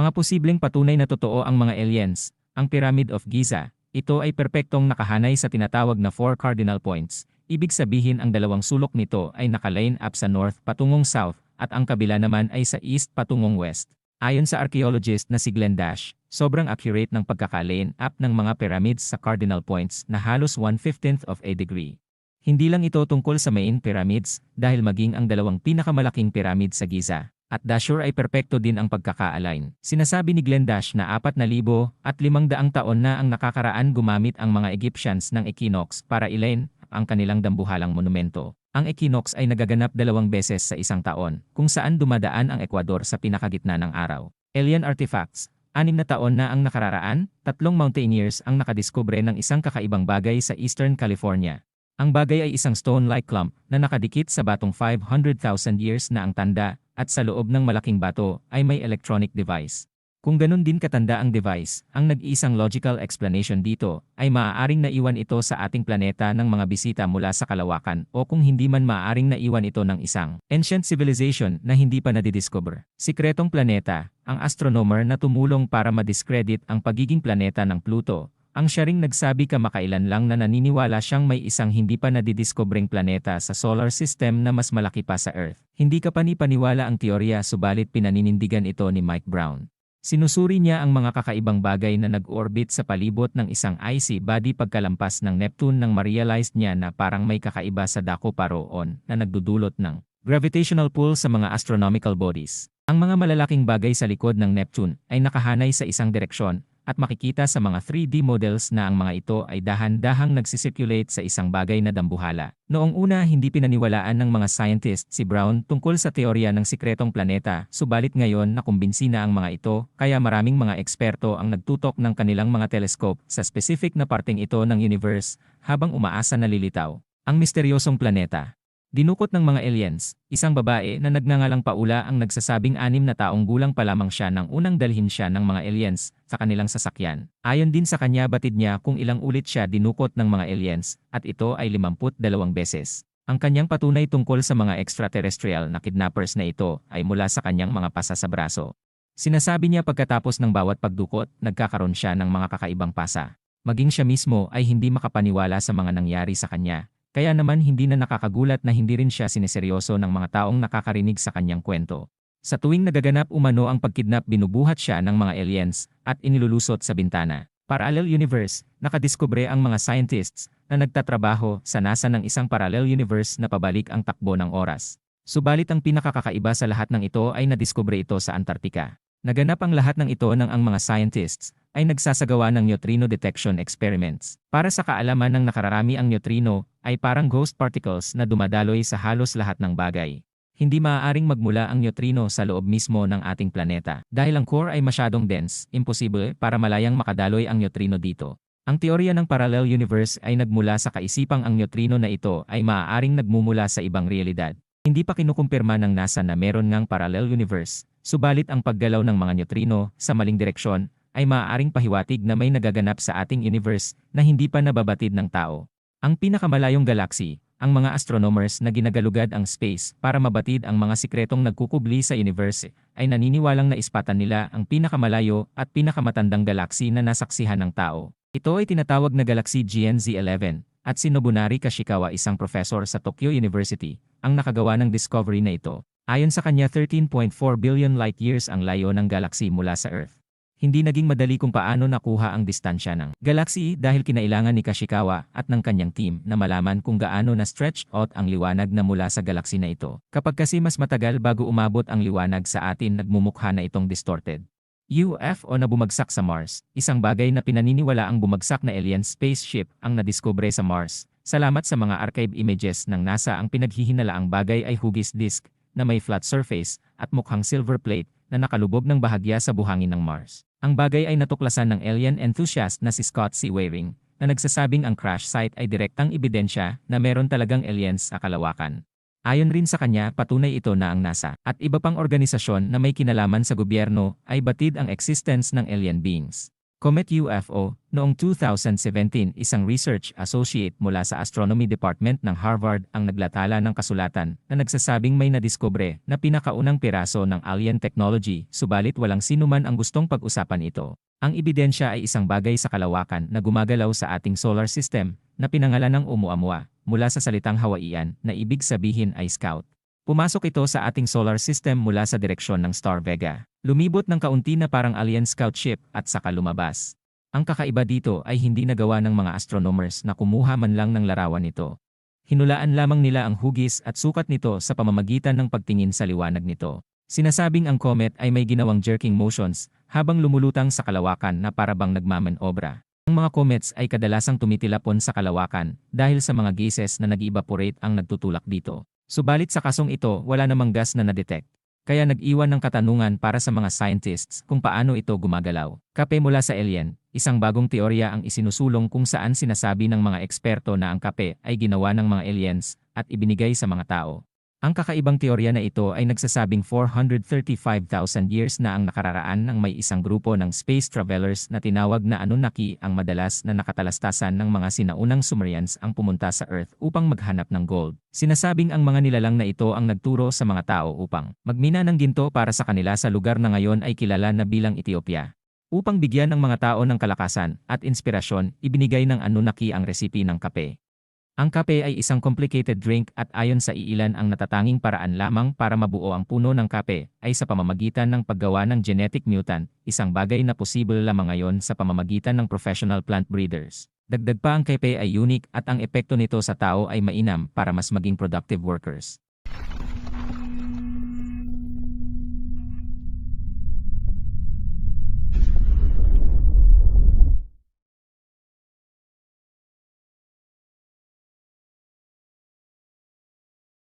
Mga posibleng patunay na totoo ang mga aliens, ang Pyramid of Giza, ito ay perpektong nakahanay sa tinatawag na four cardinal points. Ibig sabihin ang dalawang sulok nito ay nakaline up sa north patungong south at ang kabila naman ay sa east patungong west. Ayon sa archaeologist na si Glenn Dash, sobrang accurate ng pagkaka-line up ng mga pyramids sa cardinal points na halos 1/15th of a degree. Hindi lang ito tungkol sa main pyramids dahil maging ang dalawang pinakamalaking pyramid sa Giza at Dashur ay perpekto din ang pagkaka-align. Sinasabi ni Glenn Dash na 4,000 at 500 taon na ang nakakaraan gumamit ang mga Egyptians ng equinox para ilain ang kanilang dambuhalang monumento. Ang equinox ay nagaganap dalawang beses sa isang taon, kung saan dumadaan ang Ecuador sa pinakagitna ng araw. Alien artifacts, anim na taon na ang nakararaan, tatlong mountaineers ang nakadiskubre ng isang kakaibang bagay sa Eastern California. Ang bagay ay isang stone-like clump na nakadikit sa batong 500,000 years na ang tanda at sa loob ng malaking bato ay may electronic device. Kung ganun din katanda ang device, ang nag-iisang logical explanation dito ay maaaring naiwan ito sa ating planeta ng mga bisita mula sa kalawakan o kung hindi man maaaring naiwan ito ng isang ancient civilization na hindi pa nadidiscover. Sikretong planeta, ang astronomer na tumulong para madiscredit ang pagiging planeta ng Pluto ang siya ring nagsabi kamakailan lang na naniniwala siyang may isang hindi pa nadidiskubreng planeta sa solar system na mas malaki pa sa Earth. Hindi ka panipaniwala ang teorya subalit pinaninindigan ito ni Mike Brown. Sinusuri niya ang mga kakaibang bagay na nag-orbit sa palibot ng isang icy body pagkalampas ng Neptune nang ma-realize niya na parang may kakaiba sa dako paroon na nagdudulot ng gravitational pull sa mga astronomical bodies. Ang mga malalaking bagay sa likod ng Neptune ay nakahanay sa isang direksyon at makikita sa mga 3D models na ang mga ito ay dahan-dahang nagsisirculate sa isang bagay na dambuhala. Noong una hindi pinaniwalaan ng mga scientist si Brown tungkol sa teorya ng sikretong planeta, subalit ngayon nakumbinsi na ang mga ito, kaya maraming mga eksperto ang nagtutok ng kanilang mga telescope sa specific na parteng ito ng universe habang umaasa na lilitaw. Ang misteryosong planeta. Dinukot ng mga aliens, isang babae na nagngangalang Paula ang nagsasabing anim na taong gulang pa lamang siya nang unang dalhin siya ng mga aliens sa kanilang sasakyan. Ayon din sa kanya batid niya kung ilang ulit siya dinukot ng mga aliens at ito ay 52 beses. Ang kanyang patunay tungkol sa mga extraterrestrial na kidnappers na ito ay mula sa kanyang mga pasa sa braso. Sinasabi niya pagkatapos ng bawat pagdukot, nagkakaroon siya ng mga kakaibang pasa. Maging siya mismo ay hindi makapaniwala sa mga nangyari sa kanya kaya naman hindi na nakakagulat na hindi rin siya sineseryoso ng mga taong nakakarinig sa kanyang kwento. Sa tuwing nagaganap umano ang pagkidnap binubuhat siya ng mga aliens at inilulusot sa bintana. Parallel universe, nakadiskubre ang mga scientists na nagtatrabaho sa NASA ng isang parallel universe na pabalik ang takbo ng oras. Subalit ang pinakakakaiba sa lahat ng ito ay nadiskubre ito sa Antarctica. Naganap ang lahat ng ito ng ang mga scientists ay nagsasagawa ng neutrino detection experiments. Para sa kaalaman ng nakararami ang neutrino ay parang ghost particles na dumadaloy sa halos lahat ng bagay. Hindi maaaring magmula ang neutrino sa loob mismo ng ating planeta. Dahil ang core ay masyadong dense, imposible para malayang makadaloy ang neutrino dito. Ang teorya ng parallel universe ay nagmula sa kaisipang ang neutrino na ito ay maaaring nagmumula sa ibang realidad. Hindi pa kinukumpirma ng NASA na meron ngang parallel universe, subalit ang paggalaw ng mga neutrino sa maling direksyon ay maaaring pahiwatig na may nagaganap sa ating universe na hindi pa nababatid ng tao. Ang pinakamalayong galaxy, ang mga astronomers na ginagalugad ang space para mabatid ang mga sikretong nagkukubli sa universe, ay naniniwalang naispatan nila ang pinakamalayo at pinakamatandang galaxy na nasaksihan ng tao. Ito ay tinatawag na Galaxy GNZ11, at si Nobunari Kashikawa isang professor sa Tokyo University, ang nakagawa ng discovery na ito. Ayon sa kanya 13.4 billion light years ang layo ng galaxy mula sa Earth hindi naging madali kung paano nakuha ang distansya ng galaxy dahil kinailangan ni Kashikawa at ng kanyang team na malaman kung gaano na stretch out ang liwanag na mula sa galaxy na ito. Kapag kasi mas matagal bago umabot ang liwanag sa atin nagmumukha na itong distorted. UFO na bumagsak sa Mars, isang bagay na pinaniniwala ang bumagsak na alien spaceship ang nadiskubre sa Mars. Salamat sa mga archive images ng NASA ang pinaghihinala ang bagay ay hugis disk na may flat surface at mukhang silver plate na nakalubog ng bahagya sa buhangin ng Mars. Ang bagay ay natuklasan ng alien enthusiast na si Scott C. Waring, na nagsasabing ang crash site ay direktang ebidensya na meron talagang aliens sa kalawakan. Ayon rin sa kanya, patunay ito na ang NASA at iba pang organisasyon na may kinalaman sa gobyerno ay batid ang existence ng alien beings. Comet UFO, noong 2017 isang research associate mula sa Astronomy Department ng Harvard ang naglatala ng kasulatan na nagsasabing may nadiskubre na pinakaunang piraso ng alien technology subalit walang sinuman ang gustong pag-usapan ito. Ang ebidensya ay isang bagay sa kalawakan na gumagalaw sa ating solar system na pinangalan ng Oumuamua mula sa salitang Hawaiian na ibig sabihin ay scout. Pumasok ito sa ating solar system mula sa direksyon ng Star Vega. Lumibot ng kaunti na parang alien scout ship at saka lumabas. Ang kakaiba dito ay hindi nagawa ng mga astronomers na kumuha man lang ng larawan nito. Hinulaan lamang nila ang hugis at sukat nito sa pamamagitan ng pagtingin sa liwanag nito. Sinasabing ang comet ay may ginawang jerking motions habang lumulutang sa kalawakan na parabang nagmamanobra. Ang mga comets ay kadalasang tumitilapon sa kalawakan dahil sa mga gases na nag-evaporate ang nagtutulak dito. Subalit sa kasong ito, wala namang gas na na-detect. Kaya nag-iwan ng katanungan para sa mga scientists kung paano ito gumagalaw. Kape mula sa alien, isang bagong teorya ang isinusulong kung saan sinasabi ng mga eksperto na ang kape ay ginawa ng mga aliens at ibinigay sa mga tao. Ang kakaibang teorya na ito ay nagsasabing 435,000 years na ang nakararaan ng may isang grupo ng space travelers na tinawag na Anunnaki ang madalas na nakatalastasan ng mga sinaunang Sumerians ang pumunta sa Earth upang maghanap ng gold. Sinasabing ang mga nilalang na ito ang nagturo sa mga tao upang magmina ng ginto para sa kanila sa lugar na ngayon ay kilala na bilang Ethiopia. Upang bigyan ng mga tao ng kalakasan at inspirasyon, ibinigay ng Anunnaki ang resipi ng kape. Ang kape ay isang complicated drink at ayon sa iilan ang natatanging paraan lamang para mabuo ang puno ng kape ay sa pamamagitan ng paggawa ng genetic mutant, isang bagay na posible lamang ngayon sa pamamagitan ng professional plant breeders. Dagdag pa ang kape ay unique at ang epekto nito sa tao ay mainam para mas maging productive workers.